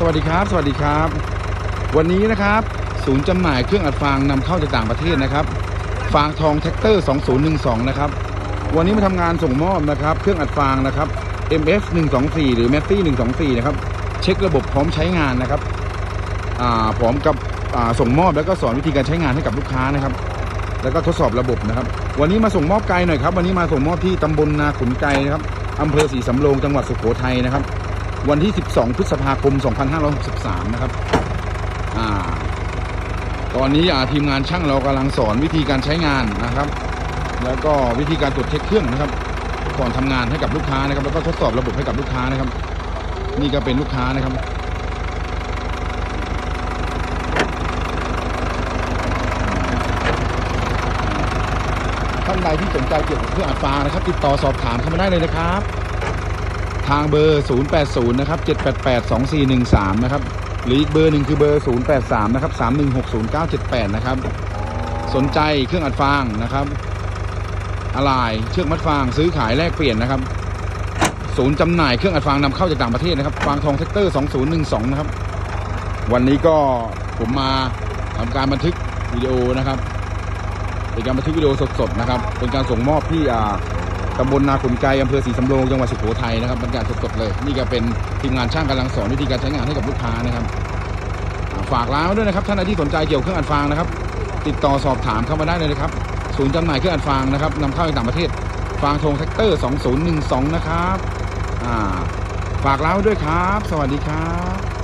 สวัสดีครับ สวัสดีครับ วันนี้นะครับ ศูนย์จำหน่ายเครื่องอัดฟางนำเข้าจากต่างประเทศนะครับ ฟางทองแท็กเตอร์ 2012 นะครับ วันนี้มาทำงานส่งมอบนะครับ เครื่องอัดฟางนะครับ MF 124หรือ m e t 124นะครับ เช็คระบบพร้อมใช้งานนะครับพร้อมกับส่งมอบแล้วก็สอนวิธีการใช้งานให้กับลูกค้านะครับ แล้วก็ทดสอบระบบนะครับ วันนี้มาส่งมอบไกลหน่อยครับ วันนี้มาส่งมอบที่ตำบลนาขุนไกรนะครับอำเภอศรีสำโรงจังหวัดสุโขทัยนะครับ วันที่ 12 พฤษภาคม 2563 นะครับอ่าตอนนี้ทีมงานช่างเรากำลังสอนวิธีการใช้งานนะครับ แล้วก็วิธีการตรวจเช็คเครื่องนะครับ ก่อนทำงานให้กับลูกค้านะครับ แล้วก็ทดสอบระบบให้กับลูกค้านะครับ นี่ก็เป็นลูกค้านะครับท่านใดที่สนใจเกี่ยวกับเครื่องอัดฟานะครับ ติดต่อสอบถามเข้ามาได้เลยนะครับ ทางเบอร์ 080 นะครับ 788 2413 นะครับ หรืออีกเบอร์หนึ่งคือเบอร์ 083 นะครับ 3160978 นะครับ สนใจเครื่องอัดฟางนะครับ อะไรเชือกมัดฟางซื้อขายแลกเปลี่ยนนะครับ ศูนย์จำหน่ายเครื่องอัดฟางนำเข้าจากต่างประเทศนะครับ ฟางทองแท็กเตอร์ 2012 นะครับ วันนี้ก็ผมมาทำการบันทึกวิดีโอนะครับเป็นการบันทึกวิดีโอสดๆนะครับ เป็นการส่งมอบที่อ่า ตำบลนาขุนไกรอำเภอศรีสำโรงจังหวัดสุโขทัยนะครับบรรยากาศสดๆเลย นี่ก็เป็นทีมงานช่างกำลังสอนวิธีการใช้งานให้กับลูกค้านะครับ ฝากร้านไว้ด้วยนะครับท่านใดที่สนใจเกี่ยวกับเครื่องอัดฟางนะครับ ติดต่อสอบถามเข้ามาได้เลยนะครับศูนย์จำหน่ายเครื่องอัดฟางนะครับนำเข้าจากต่างประเทศฟางทงแท็กเตอร์ 2012 นะครับฝากร้านไว้ด้วยครับ สวัสดีครับ